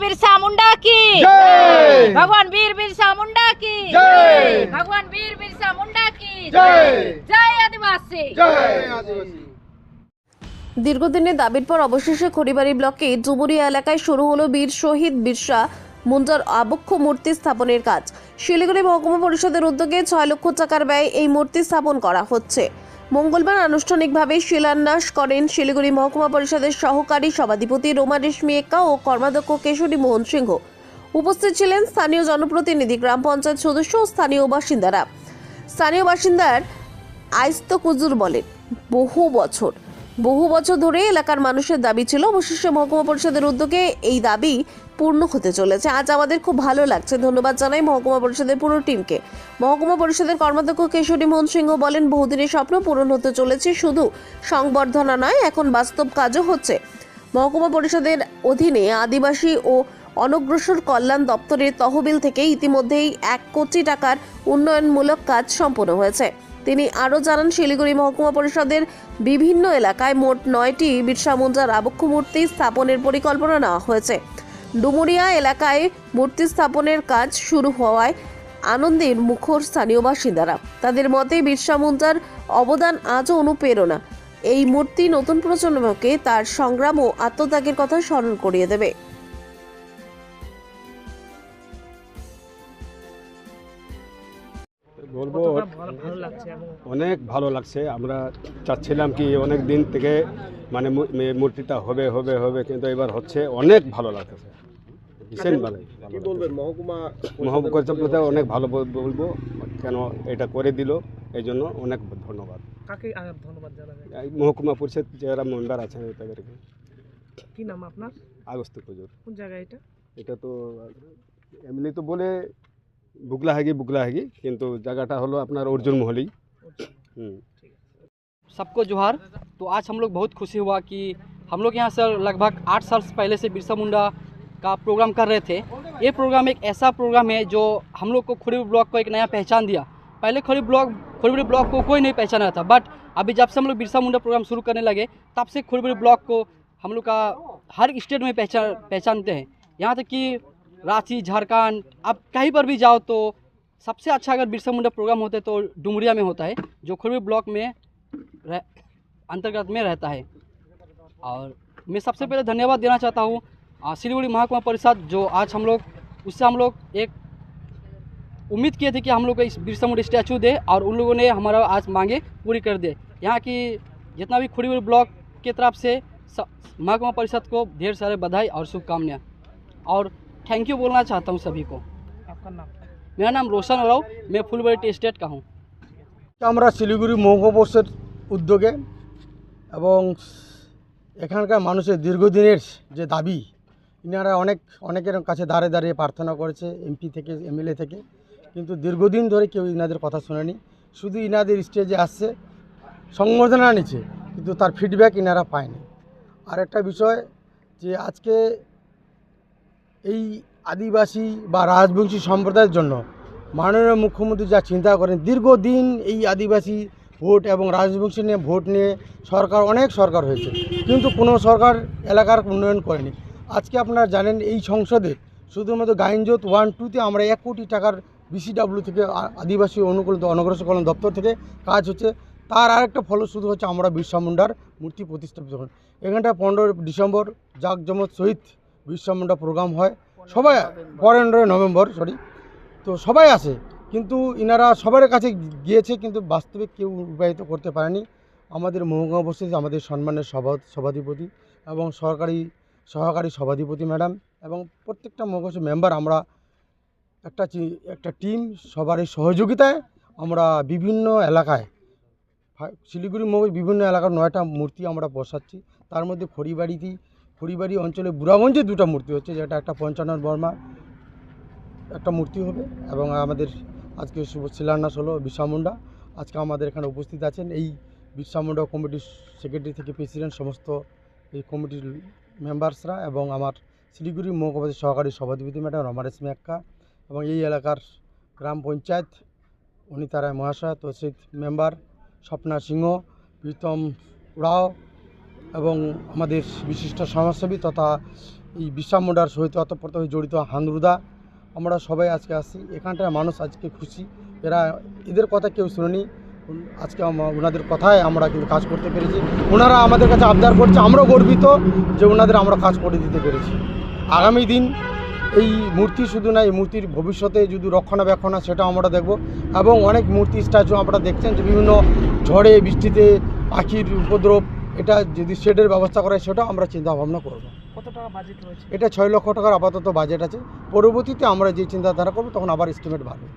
बिरसा मुंडा की जय भगवान वीर बिरसा मुंडा की जय भगवान वीर बिरसा मुंडा की जय जय आदिवासी জয় আদিবাসী দীর্ঘদিনের দাবির পর অবশেষে খড়িবাড়ি ব্লকে ডুমুরিয়া এলাকায় শুরু হলো বীর শহীদ বিরসা মুন্ডার আবক্ষ মূর্তি স্থাপনের কাজ শিলিগুড়ি মহকুমা পরিষদের উদ্যোগে ছয় লক্ষ টাকার ব্যয় এই মূর্তি স্থাপন করা হচ্ছে মঙ্গলবার আনুষ্ঠানিকভাবে শিলান্যাস করেন শিলিগুড়ি মহকুমা পরিষদের সহকারী সভাধিপতি রোমা রেশমি এক্কা ও কর্মাধ্যক্ষ কেশরী মোহন সিংহ। উপস্থিত ছিলেন স্থানীয় জনপ্রতিনিধি, গ্রাম পঞ্চায়েত সদস্য ও স্থানীয় বাসিন্দারা। স্থানীয় বাসিন্দার আইস্ত কুজুর বলেন, বহু বছর বহু বছর ধরে এলাকার মানুষের দাবি ছিল অবশেষে মহকুমা পরিষদের উদ্যোগে এই দাবি পূর্ণ হতে চলেছে। আজ আমাদের খুব ভালো লাগছে, ধন্যবাদ জানাই মহকুমা পরিষদের পুরো টিমকে। মহকুমা পরিষদের কর্মাধ্যক্ষ কেশরী মোহন সিংহ বলেন, বহুদিনের স্বপ্ন পূরণ হতে চলেছে, শুধু সংবর্ধনা নয়, এখন বাস্তব কাজও হচ্ছে। মহকুমা পরিষদের অধীনে আদিবাসী ও অনগ্রসর কল্যাণ দপ্তরের তহবিল থেকে ইতিমধ্যেই এক কোটি টাকার উন্নয়নমূলক কাজ সম্পন্ন হয়েছে। তিনি আরও জানান, শিলিগুড়ি মহকুমা পরিষদের বিভিন্ন এলাকায় মোট নয়টি বিরসা মুন্ডার আবক্ষ মূর্তি স্থাপনের পরিকল্পনা নেওয়া হয়েছে। ডুমুরিয়া এলাকায় মূর্তি স্থাপনের কাজ শুরু হওয়ায় আনন্দের মুখর স্থানীয় বাসিন্দারা। তাদের মতে, বিরসা মুন্ডার অবদান আজও অনুপ্রেরণা। এই মূর্তি নতুন প্রজন্মকে তার সংগ্রাম ও আত্মত্যাগের কথা স্মরণ করিয়ে দেবে। বলব লাগছে অনেক ভালো লাগছে। আমরা চাচ্ছিলাম কি অনেক দিন থেকে মানে মূর্তিটা হবে হবে হবে কিন্তু এবার হচ্ছে অনেক ভালো লাগতেছে। ভীষণ ভালো মহকুমা মহকুমা অনেক ভালো বলব কেন এটা করে দিল এই জন্য অনেক ধন্যবাদ। মহকুমা পরিষদ যারা মেম্বার আছেন তাদেরকে। কি নাম আপনার? আগস্ত পুজোর কোন জায়গায় এটা? এটা তো এমনি তো বলে বুগলাহাগি বুগলাহাগি কিন্তু জায়গাটা হলো আপনার অর্জুন মহলি হুম सबको जोहार तो आज हम लोग बहुत खुशी हुआ कि हम लोग यहाँ से लगभग आठ साल पहले से बिरसा मुंडा का प्रोग्राम कर रहे थे ये प्रोग्राम एक ऐसा प्रोग्राम है जो हम लोग को खुरी ब्लॉक को एक नया पहचान दिया पहले खुरी ब्लॉक खुरीबड़ी ब्लॉक को कोई नहीं पहचाना था बट अभी जब से हम लोग बिरसा मुंडा प्रोग्राम शुरू करने लगे तब से खुरीबड़ी ब्लॉक को हम लोग का हर स्टेट में पहचान पहचानते हैं यहाँ तक कि रांची, झारखंड आप कहीं पर भी जाओ तो सबसे अच्छा अगर बिरसा मुंडा प्रोग्राम होता तो डुमरिया में होता है, जो खुरबी ब्लॉक में रह, अंतर्गत में रहता है। और मैं सबसे पहले धन्यवाद देना चाहता हूँ सिलीगुड़ी महकुमा परिषद, जो आज हम लोग, उससे हम लोग एक उम्मीद किए थे कि हम लोग को इस बिरसा मुंडा स्टैचू दे और उन लोगों ने हमारा आज मांगे पूरी कर दे। यहाँ की जितना भी खुड़ी ब्लॉक की तरफ़ स- महकुमा परिषद को ढेर सारे बधाई और शुभकामनाएँ। और थैंक यू बोलना चाहता हूँ सभी को आपका नाम मेरा नाम रोशन ओराव मैं फुलबड़ी टी स्टेट का हूँ আমরা শিলিগুড়ি মহকুমাবর্ষের উদ্যোগে এবং এখানকার মানুষের দীর্ঘদিনের যে দাবি ইনারা অনেক অনেকের কাছে দাঁড়ে দাঁড়িয়ে প্রার্থনা করেছে এমপি থেকে এমএলএ থেকে কিন্তু দীর্ঘদিন ধরে কেউ ইনাদের কথা শোনেনি শুধু ইনাদের স্টেজে আসছে সংবর্ধনা নিচ্ছে কিন্তু তার ফিডব্যাক ইনারা পায়নি আর একটা বিষয় যে আজকে এই আদিবাসী বা রাজবংশী সম্প্রদায়ের জন্য মাননীয় মুখ্যমন্ত্রী যা চিন্তা করেন, দীর্ঘদিন এই আদিবাসী ভোট এবং রাজবংশী নিয়ে ভোট নিয়ে সরকার, অনেক সরকার হয়েছে, কিন্তু কোনো সরকার এলাকার উন্নয়ন করেনি। আজকে আপনারা জানেন এই সংসদে শুধুমাত্র গাইনজোত ওয়ান টুতে আমরা এক কোটি টাকার বিসিডাব্লিউ থেকে আদিবাসী অনুকূল অনগ্রসর কল্যাণ দপ্তর থেকে কাজ হচ্ছে, তার আরেকটা ফলশ্রুতি হচ্ছে আমরা বিরসা মুন্ডার মূর্তি প্রতিস্থাপিত করেন এখানটা পনেরোই ডিসেম্বর জাকজমত সহিত বিরসা প্রোগ্রাম হয়। সবাই পনেরোই নভেম্বর সরি তো সবাই আসে কিন্তু ইনারা সবার কাছে গিয়েছে, কিন্তু বাস্তবে কেউ রূপায়িত করতে পারেনি। আমাদের মহকুমা বসে আমাদের সম্মানের সভা সভাধিপতি এবং সরকারি, সহকারী সভাধিপতি ম্যাডাম এবং প্রত্যেকটা মহকুমা মেম্বার আমরা একটা একটা টিম সবারই সহযোগিতায় আমরা বিভিন্ন এলাকায়, শিলিগুড়ি মহকুমা বিভিন্ন এলাকার নয়টা মূর্তি আমরা বসাচ্ছি। তার মধ্যে খড়িবাড়িতেই খড়িবাড়ি অঞ্চলে বুড়াগঞ্জে দুটো মূর্তি হচ্ছে, যেটা একটা পঞ্চানন বর্মা, একটা মূর্তি হবে, এবং আমাদের আজকে শুভ শিলান্যাস হলো বিরসা মুন্ডা। আজকে আমাদের এখানে উপস্থিত আছেন এই বিরসা মুন্ডা কমিটির সেক্রেটারি থেকে প্রেসিডেন্ট সমস্ত এই কমিটির মেম্বার্সরা এবং আমার শিলিগুড়ি মহকুমার সহকারী সভাধিপতি ম্যাডাম রমারেশ রেশমি আক্কা এবং এই এলাকার গ্রাম পঞ্চায়েত অনিতা রায় মহাশয়, তহসিল মেম্বার স্বপ্না সিংহ, প্রীতম রাও এবং আমাদের বিশিষ্ট সমাজসেবী তথা এই বিশ্বাস মুন্ডার সহিত অতপ্রত জড়িত হান্দুদা আমরা সবাই আজকে আসছি। এখানটায় মানুষ আজকে খুশি। এরা এদের কথা কেউ শুনেনি। আজকে ওনাদের কথায় আমরা কিন্তু কাজ করতে পেরেছি। ওনারা আমাদের কাছে আবদার করছে, আমরাও গর্বিত যে ওনাদের আমরা কাজ করে দিতে পেরেছি। আগামী দিন এই মূর্তি শুধু না, এই মূর্তির ভবিষ্যতে যদি রক্ষণাবেক্ষণ সেটাও আমরা দেখব। এবং অনেক মূর্তি, স্ট্যাচু আপনারা দেখছেন যে বিভিন্ন ঝড়ে, বৃষ্টিতে, পাখির উপদ্রব এটা যদি শেডের ব্যবস্থা করে সেটা সেটাও আমরা চিন্তা ভাবনা করব। কত টাকা বাজেট রয়েছে? এটা ছয় লক্ষ টাকার আপাতত বাজেট আছে। পরবর্তীতে আমরা যে চিন্তাধারা করব তখন আবার এস্টিমেট বাড়বে।